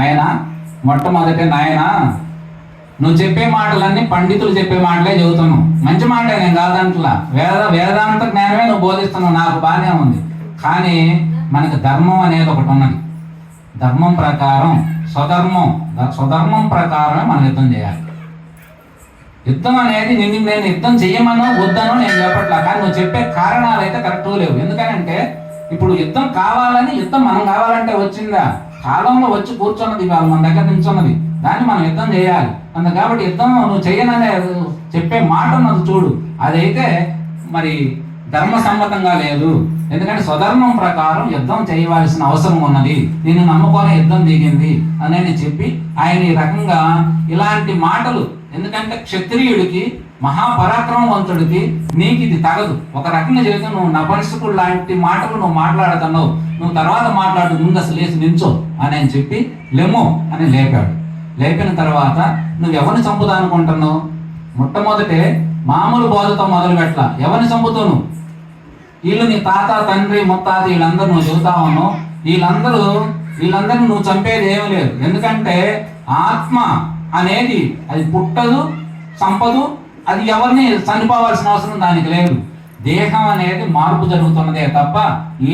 ఆయన మొట్టమొదటి నాయన. నువ్వు చెప్పే మాటలన్నీ పండితులు చెప్పే మాటలే చదువుతున్నావు మంచి మాటే నేను కాదంటలా వేద వేదాంత జ్ఞానమే నువ్వు బోధిస్తున్నావు. నాకు బాగానే ఉంది. కానీ మనకు ధర్మం అనేది ఒకటి ఉన్నది. ధర్మం ప్రకారం స్వధర్మం స్వధర్మం ప్రకారమే మనం యుద్ధం చేయాలి. యుద్ధం అనేది నిన్ను నేను యుద్ధం చేయమనో వద్దనో నేను చెప్పట్లా. కానీ నువ్వు చెప్పే కారణాలు అయితే కరెక్ట్ లేవు. ఎందుకనంటే ఇప్పుడు యుద్ధం కావాలని యుద్ధం మనం కావాలంటే వచ్చిందా? కాలంలో వచ్చి కూర్చున్నది ఇవాళ మన దగ్గర నిల్చున్నది. దాన్ని మనం యుద్ధం చేయాలి. అంత కాబట్టి యుద్ధం నువ్వు చేయననే చెప్పే మాట ఉన్నది చూడు. అదైతే మరి ధర్మ సమ్మతంగా లేదు. ఎందుకంటే స్వధర్మం ప్రకారం యుద్ధం చేయవలసిన అవసరం ఉన్నది. నేను నమ్ముకొని యుద్ధం దిగింది అని చెప్పి ఆయన ఈ రకంగా ఇలాంటి మాటలు. ఎందుకంటే క్షత్రియుడికి మహాపరాక్రమవంతుడికి నీకు ఇది తగదు. ఒక రకంగా చెబితే నువ్వు నపరిశకుడు లాంటి మాటలు నువ్వు మాట్లాడుతున్నావు. నువ్వు తర్వాత మాట్లాడు ముందు అసలు లేచి నించో అని అని చెప్పి లెమో అని లేపాడు. లేపిన తర్వాత నువ్వు ఎవరిని చంపుతా అనుకుంటున్నావు? మొట్టమొదటే మామూలు బోధతో మొదలు పెట్టలా. ఎవరిని చంపుతావు వీళ్ళు నీ తాత తండ్రి ముత్తాత వీళ్ళందరూ నువ్వు చెబుతా ఉన్నావు. వీళ్ళందరూ వీళ్ళందరినీ నువ్వు చంపేది ఏమీ లేదు. ఎందుకంటే ఆత్మ అనేది అది పుట్టదు చంపదు. అది ఎవరిని చనిపోవాల్సిన అవసరం దానికి లేదు. దేహం అనేది మార్పు జరుగుతున్నదే తప్ప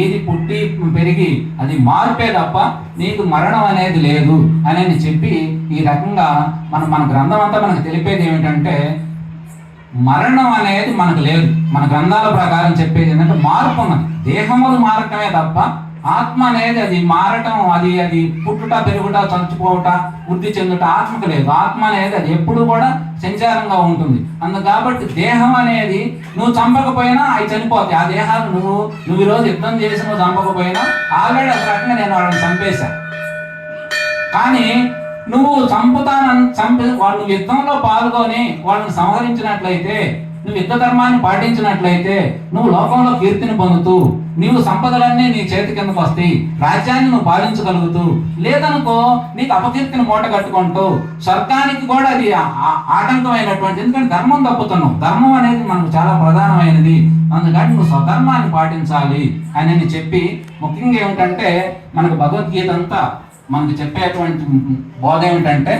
ఏది పుట్టి పెరిగి అది మార్పే తప్ప నీకు మరణం అనేది లేదు అనేది చెప్పి ఈ రకంగా మన మన గ్రంథం అంతా మనకు తెలిపేది ఏమిటంటే మరణం అనేది మనకు లేదు. మన గ్రంథాల ప్రకారం చెప్పేది ఏంటంటే మార్పు ఉన్నది. దేహములు మారటమే తప్ప ఆత్మ అనేది అది మారటం అది అది పుట్టుట పెరుగుట చంచుకోవట వృద్ధి చెందుట ఆత్మకు లేదు. ఆత్మ అనేది అది ఎప్పుడు కూడా సంచారంగా ఉంటుంది. అందు కాబట్టి దేహం అనేది నువ్వు చంపకపోయినా అవి చనిపోతాయి. ఆ దేహాలు నువ్వు నువ్వు ఈరోజు యుద్ధం చేసి నువ్వు చంపకపోయినా ఆల్రెడీ ఒక రకంగా నేను వాళ్ళని చంపేశా. కానీ నువ్వు చంపుతానని చంపి వాళ్ళు యుద్ధంలో పాల్గొని వాళ్ళని సంహరించినట్లయితే నువ్వు యుద్ధ ధర్మాన్ని పాటించినట్లయితే నువ్వు లోకంలో కీర్తిని పొందుతూ నీవు సంపదలన్నీ నీ చేతి కిందకు వస్తాయి రాజ్యాన్ని నువ్వు పాలించగలుగుతూ లేదనుకో నీకు అపకీర్తిని మూట కట్టుకుంటూ స్వర్గానికి కూడా అది ఆ- ఆటంకమైనటువంటి ఎందుకంటే ధర్మం తప్పుతున్నావు. ధర్మం అనేది మనకు చాలా ప్రధానమైనది. అందుకని నువ్వు స్వధర్మాన్ని పాటించాలి అని చెప్పి ముఖ్యంగా ఏమిటంటే మనకు భగవద్గీత అంతా మనకు చెప్పేటువంటి బోధ ఏమిటంటే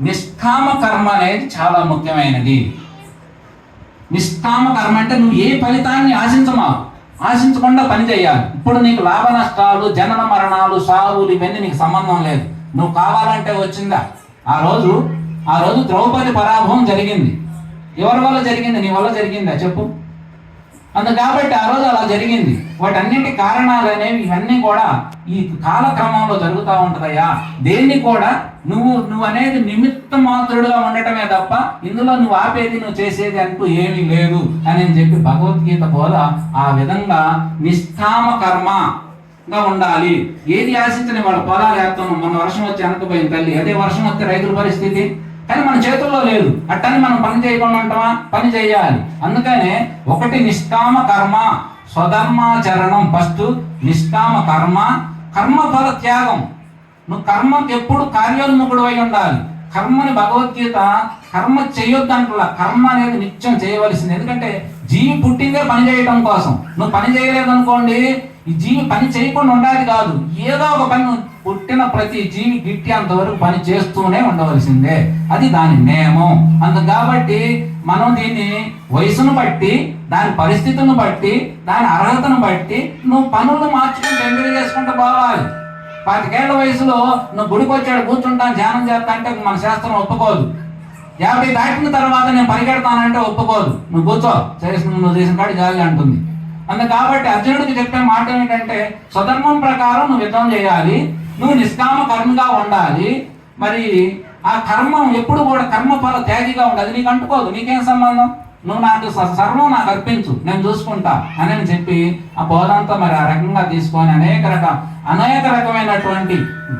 నిష్కామ కర్మ అనేది చాలా ముఖ్యమైనది. నిష్కామ కర్మ అంటే నువ్వు ఏ ఫలితాన్ని ఆశించమా ఆశించకుండా పని చేయాలి. ఇప్పుడు నీకు లాభ నష్టాలు జనన మరణాలు సావులు ఇవన్నీ నీకు సంబంధం లేదు. నువ్వు కావాలంటే వచ్చిందా? ఆ రోజు ఆ రోజు ద్రౌపది పరాభవం జరిగింది. ఎవరి వల్ల జరిగింది? నీ వల్ల జరిగిందా? చెప్పు. అందు కాబట్టి ఆ రోజు అలా జరిగింది. వాటన్నిటి కారణాలు అనేవి ఇవన్నీ కూడా ఈ కాలక్రమంలో జరుగుతూ ఉంటుందయ్యా. దేన్ని కూడా నువ్వు నువ్వు అనేది నిమిత్త మాత్రుడుగా ఉండటమే తప్ప ఇందులో నువ్వు ఆపేది నువ్వు చేసేది అంటూ ఏమీ లేదు అని చెప్పి భగవద్గీత బోధ ఆ విధంగా నిష్కామ కర్మగా ఉండాలి. ఏది ఆశించని వాళ్ళ పొలాలు వేస్తాను మన వర్షం వచ్చి వెనకపోయిన తల్లి. అదే వర్షం వస్తే రైతుల పరిస్థితి? కానీ మన చేతుల్లో లేదు. అట్టని మనం పని చేయకుండా ఉంటామా పని చేయాలి. అందుకనే ఒకటి నిష్కామ కర్మ స్వధర్మాచరణం ఫస్ట్ నిష్కామ కర్మ కర్మఫల త్యాగం. నువ్వు కర్మకి ఎప్పుడు కార్యోన్ముఖుడు అయి ఉండాలి. కర్మని భగవద్గీత కర్మ చేయొద్దు చేయొద్దంటలా కర్మ అనేది నిత్యం చేయవలసింది. ఎందుకంటే జీవి పుట్టిందే పని చేయడం కోసం. నువ్వు పని చేయలేదనుకోండి ఈ జీవి పని చేయకుండా ఉండాలి కాదు. ఏదో ఒక పని పుట్టిన ప్రతి జీవి గిట్టేంత వరకు పని చేస్తూనే ఉండవలసిందే. అది దాని నియమం. అందు కాబట్టి మనం దీన్ని వయసును బట్టి దాని పరిస్థితులను బట్టి దాని అర్హతను బట్టి నువ్వు పనులు మార్చుకుంటూ ఎంపిక చేసుకుంటూ పోవాలి. పాతికేళ్ళ వయసులో నువ్వు గుడికి వచ్చాడు కూర్చుంటాను ధ్యానం చేస్తా అంటే మన శాస్త్రం ఒప్పుకోదు. యాభై దాటిన తర్వాత నేను పరిగెడతానంటే ఒప్పుకోదు. నువ్వు కూర్చో. చేసిన నువ్వు చేసిన కాడి జాలి అంటుంది. అందు కాబట్టి అర్జునుడికి చెప్పే మాట ఏంటంటే స్వధర్మం ప్రకారం నువ్వు యుద్ధం చేయాలి. నువ్వు నిష్కామ కర్మగా ఉండాలి. మరి ఆ కర్మం ఎప్పుడు కూడా కర్మ ఫల త్యాగిగా ఉండదు. నీకు అంటుకోదు. నీకేం సంబంధం? నువ్వు నాకు స- సర్వం నాకు అర్పించు. నేను చూసుకుంటా అని అని చెప్పి ఆ బోధంతా మరి ఆ రకంగా తీసుకొని అనేక రక అనేక రకమైనటువంటి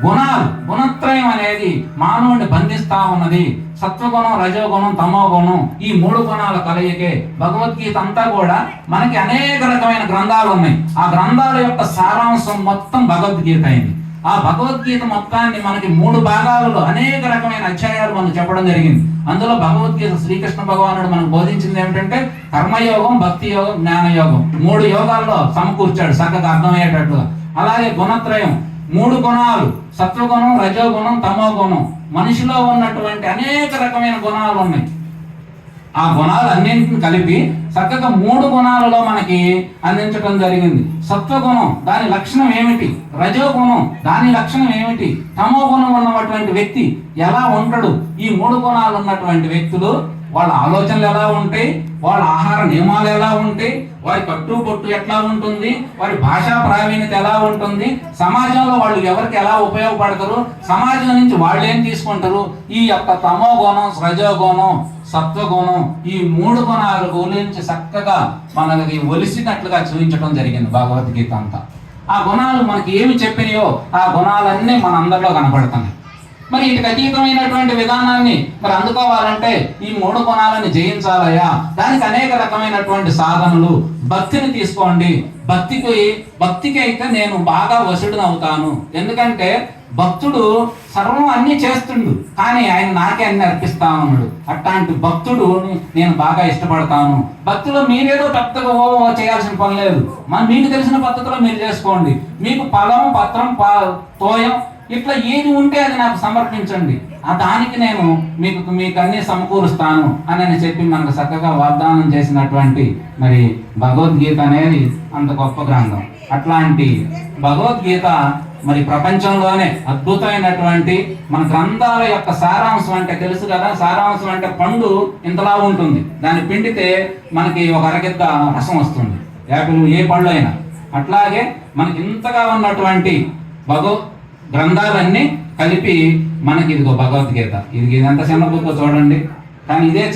గుణాలు గుణత్రయం అనేది మానవుడిని బంధిస్తా ఉన్నది. సత్వగుణం రజోగుణం తమో గుణం ఈ మూడు గుణాల కలయికే భగవద్గీత అంతా కూడా మనకి అనేక రకమైన గ్రంథాలు ఉన్నాయి. ఆ గ్రంథాల యొక్క సారాంశం మొత్తం భగవద్గీత అయింది. ఆ భగవద్గీత మొత్తాన్ని మనకి మూడు భాగాలలో అనేక రకమైన అధ్యాయాలు మనకు చెప్పడం జరిగింది. అందులో భగవద్గీత శ్రీకృష్ణ భగవానుడు మనకు బోధించింది ఏమిటంటే కర్మయోగం భక్తి యోగం జ్ఞానయోగం. మూడు యోగాల్లో సమకూర్చాడు చక్కగా అర్థమయ్యేటట్టుగా. అలాగే గుణత్రయం. మూడు గుణాలు. సత్వగుణం రజోగుణం తమో గుణం మనిషిలో ఉన్నటువంటి అనేక రకమైన గుణాలు ఉన్నాయి. ఆ గుణాలన్నింటిని కలిపి చక్కగా మూడు గుణాలలో మనకి అందించడం జరిగింది. సత్వగుణం దాని లక్షణం ఏమిటి? రజోగుణం దాని లక్షణం ఏమిటి? తమో గుణం ఉన్నటువంటి వ్యక్తి ఎలా ఉంటాడు? ఈ మూడు గుణాలు ఉన్నటువంటి వ్యక్తులు వాళ్ళ ఆలోచనలు ఎలా ఉంటాయి? వాళ్ళ ఆహార నియమాలు ఎలా ఉంటాయి? వారి కట్టుబొట్టు ఎట్లా ఉంటుంది? వారి భాషా ప్రావీణ్యత ఎలా ఉంటుంది? సమాజంలో వాళ్ళు ఎవరికి ఎలా ఉపయోగపడతారు? సమాజం నుంచి వాళ్ళు ఏం తీసుకుంటారు? ఈ యొక్క తమో గుణం సజోగుణం సత్వగుణం ఈ మూడు గుణాల గురించి చక్కగా మనకి ఒలిసినట్లుగా చూపించడం జరిగింది భగవద్గీత అంతా. ఆ గుణాలు మనకి ఏమి చెప్పినాయో ఆ గుణాలన్నీ మన అందరిలో కనపడుతున్నాయి మరి ఇటు అతీతమైనటువంటి విధానాన్ని మరి అందుకోవాలంటే ఈ మూడు గుణాలను జయించాలయ్యా. దానికి అనేక రకమైనటువంటి సాధనలు. భక్తిని తీసుకోండి. భక్తికి భక్తికి అయితే నేను బాగా వసుడుని అవుతాను. ఎందుకంటే భక్తుడు సర్వం అన్ని చేస్తుండు. కానీ ఆయన నాకే అన్ని అర్పిస్తా ఉన్నాడు అట్లాంటి భక్తుడు నేను బాగా ఇష్టపడతాను. భక్తులు మీరేదో పెద్దగా ఓ చేయాల్సిన పని లేదు. మన మీకు తెలిసిన పద్ధతిలో మీరు చేసుకోండి. మీకు ఫలం పత్రం పా- తోయం ఇట్లా ఏది ఉంటే అది నాకు సమర్పించండి. ఆ దానికి నేను మీకు మీకు అన్ని సమకూరుస్తాను అని అని చెప్పి మనకు చక్కగా వాగ్దానం చేసినటువంటి మరి భగవద్గీత అనేది అంత గొప్ప గ్రంథం. అట్లాంటి భగవద్గీత మరి ప్రపంచంలోనే అద్భుతమైనటువంటి మన గ్రంథాల యొక్క సారాంశం అంటే తెలుసు కదా? సారాంశం అంటే పండు ఇంతలా ఉంటుంది. దాన్ని పిండితే మనకి ఒక అరగిద్ద రసం వస్తుంది. యాపిల్ ఏ పళ్ళు అయినా. అట్లాగే మనకి ఇంతగా ఉన్నటువంటి భగవద్ గ్రంథాలన్నీ కలిపి మనకి ఇదిగో భగవద్గీత. ఇది ఎంత చిన్న బుక్ చూడండి. కానీ ఇదే చిన్న